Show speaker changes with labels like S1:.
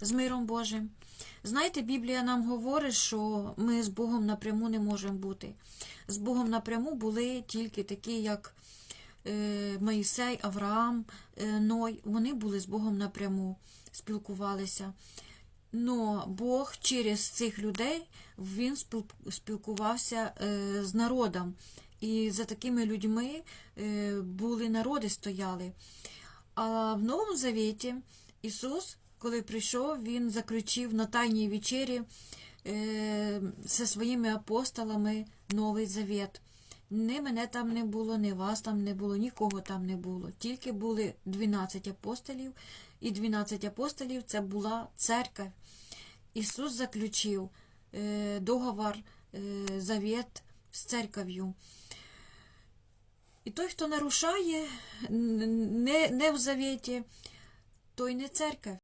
S1: з миром Божим. Знаєте, Біблія нам говорить, що ми з Богом напряму не можемо бути. З Богом напряму були тільки такі, як е, Моїсей, Авраам, е, Ной. Вони були з Богом напряму, спілкувалися. Но Бог через цих людей він спілкувався е, з народом. І за такими людьми були народи стояли. А в Новому Завіті Ісус, коли прийшов, Він заключив на Тайній вечері е, зі своїми апостолами Новий Завіт. Ні мене там не було, ні вас там не було, нікого там не було. Тільки були 12 апостолів, і 12 апостолів це була церква. Ісус заключив е, договор, е, завіт з церков'ю. І той, хто нарушає не, не в завіті, той не церква.